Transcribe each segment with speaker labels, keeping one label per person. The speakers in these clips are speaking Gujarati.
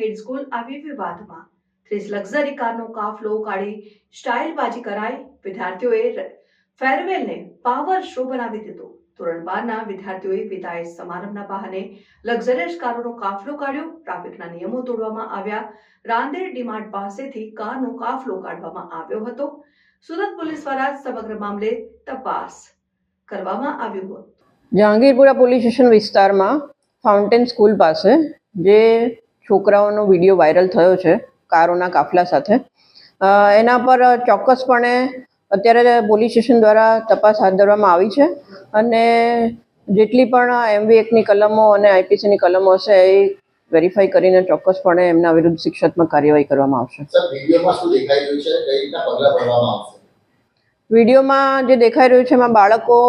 Speaker 1: હિડ સ્કૂલ આવી વિવાદમાં. ત્રીસ લક્ઝરી કારનો કાફલો કાઢી સ્ટાઇલબાજી કરાઈ. વિદ્યાર્થીઓએ ફેરવેલને પાવર શો બનાવી દીધો. ધોરણ બારના વિદ્યાર્થીઓએ વિદાય સમારંભના બહાને લક્ઝરિયસ કારોનો કાફલો કાઢ્યો. ટ્રાફિકના નિયમો તોડવામાં આવ્યા. રાંદેર ડીમાર્ટ પાસેથી કારનો કાફલો કાઢવામાં આવ્યો હતો. સુરત પોલીસ દ્વારા સમગ્ર મામલે તપાસ કરવામાં આવ્યું હતું.
Speaker 2: જહાંગીરપુરા પોલીસ સ્ટેશન વિસ્તારમાં ફાઉન્ટેન સ્કૂલ પાસે જે છોકરાઓનો વીડિયો વાયરલ થયો છે કારોના કાફલા સાથે. એના પર ચોક્કસપણે અત્યારે પોલીસ સ્ટેશન દ્વારા તપાસ હાથ ધરવામાં આવી છે અને જેટલી પણ એમવી એકની કલમો અને આઈપીસીની કલમો હશે એ વેરીફાઈ કરીને ચોક્કસપણે એમના વિરુદ્ધ શિક્ષાત્મક કાર્યવાહી કરવામાં આવશે.
Speaker 3: વિડીયોમાં
Speaker 2: જે દેખાઈ રહ્યું છે એમાં બાળકો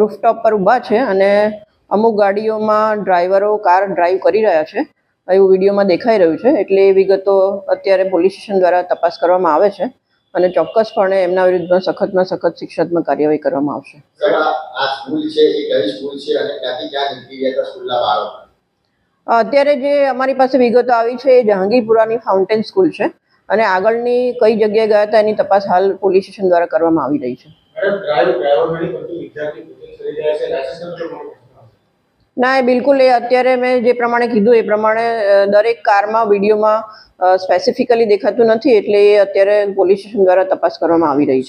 Speaker 2: રૂફટોપ પર ઊભા છે અને અમુક ગાડીઓમાં ડ્રાઈવરો કાર ડ્રાઈવ કરી રહ્યા છે. એવું વિડીયોમાં દેખાઈ રહ્યું છે. એટલે એ વિગતો અત્યારે પોલીસ સ્ટેશન દ્વારા તપાસ કરવામાં આવે છે અને ચોક્કસપણે એમના વિરુદ્ધમાં સખતમાં સખત શિક્ષાત્મક કાર્યવાહી કરવામાં આવશે. અત્યારે જે અમારી પાસે વિગતો આવી છે એ જહાંગીરપુરાની ફાઉન્ટેન સ્કૂલ છે અને આગળની કઈ જગ્યાએ ગયા હતા એની તપાસ હાલ પોલીસ સ્ટેશન દ્વારા કરવામાં આવી રહી છે. ના, એ બિલકુલ, એ અત્યારે મેં જે પ્રમાણે કીધું, એ પ્રમાણે દરેક કારમાં, વિડીયોમાં સ્પેસિફિકલી દેખાતું નથી, એટલે એ અત્યારે પોલીસ સ્ટેશન દ્વારા તપાસ કરવામાં આવી રહી છે.